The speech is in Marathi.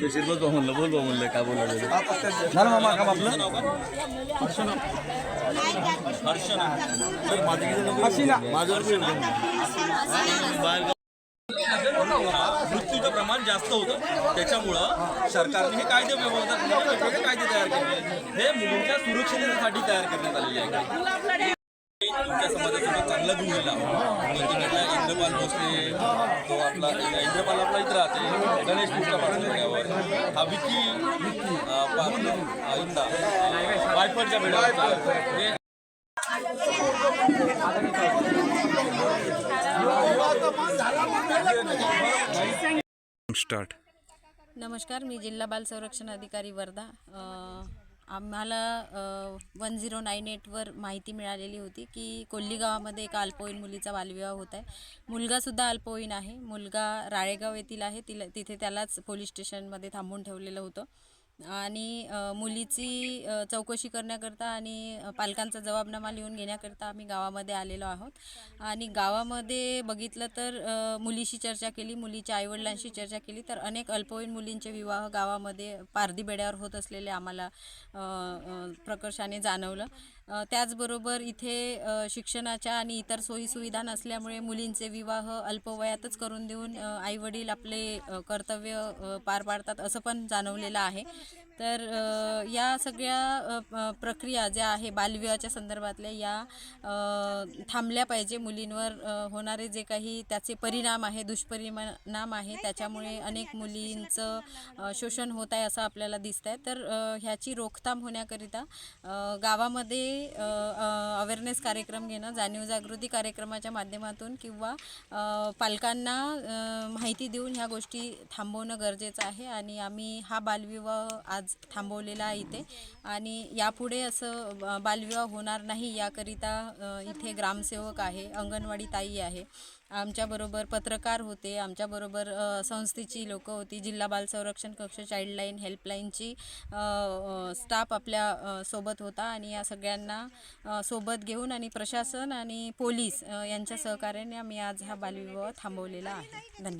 बोलतो म्हणलं बोलतो म्हणलं का बोलायचं झालं मामा काम आपलं? हर्षिना. मृत्यूचं प्रमाण जास्त होतं. त्याच्यामुळं सरकारने हे कायदे व्यवस्था कायदे तयार केले. हे मुलींच्या सुरक्षिततेसाठी तयार करण्यात आलेले आहे. तुमच्या चांगला गुण इंद्रपाल भोसले तो आपला इंद्रपाल आपला इथं राहते गणेश पुष्का पाठवल्यावर हा विकी इंदा वायफळच्या हे स्टार्ट नमस्कार मी जिल्हा बाल संरक्षण अधिकारी वर्धा. आम्हाला वन झिरो नाईन एटवर माहिती मिळालेली होती की कोल्ली गावामध्ये एका अल्पवयीन मुलीचा बालविवाह होत आहे. मुलगासुद्धा अल्पवयीन आहे. मुलगा राळेगाव येथील आहे. तिला तिथे त्यालाच पोलीस स्टेशनमध्ये थांबून ठेवलेलं होतं. आणि मुलीची चौकशी करण्याकरता आणि पालकांचा जबाबनामा लिहून घेण्याकरता आम्ही गावामध्ये आलेलो आहोत. आणि गावामध्ये बघितलं तर मुलीशी चर्चा केली मुलीच्या आईवडिलांशी चर्चा केली तर अनेक अल्पवयीन मुलींचे विवाह गावामध्ये पारधी बेड्यावर होत असलेले आम्हाला प्रकर्षाने जाणवलं. त्याचबरोबर इथे शिक्षणाच्या आणि इतर सोयीसुविधा नसल्यामुळे मुलींचे विवाह अल्पवयातच करून देऊन आईवडील आपले कर्तव्य पार पाडतात असं पण जाणवलेलं आहे. तर या सगळ्या प- प्रक्रिया ज्या आहे बालविवाहाच्या संदर्भातल्या या थांबल्या पाहिजे मुलींवर होणारे जे काही त्याचे परिणाम आहे दुष्परिणाम आहे त्याच्यामुळे अनेक मुलींचं शोषण होत आहे असं आपल्याला दिसत आहे तर ह्याची रोकथाम होण्याकरिता गावामध्ये अवेअरनेस कार्यक्रम घेणं जाणीव जागृती कार्यक्रमाच्या माध्यमातून किंवा पालकांना माहिती देऊन ह्या गोष्टी थांबवणं गरजेचं आहे आणि आम्ही हा बालविवाह आज थांबवलेला आहे इथे. आणि यापुढे असं ब- बालविवाह होणार नाही याकरिता इथे ग्रामसेवक आहे अंगणवाडी ताई आहे. आमच्याबरोबर पत्रकार होते आमच्याबरोबर संस्थेची लोकं होती जिल्हा बाल संरक्षण कक्ष चाइल्डलाईन हेल्पलाईनची स्टाफ आपल्यासोबत होता आणि या सगळ्यांना सोबत घेऊन आणि प्रशासन आणि पोलीस यांच्या सहकार्याने आम्ही आज हा बालविवाह थांबवलेला आहे. धन्यवाद.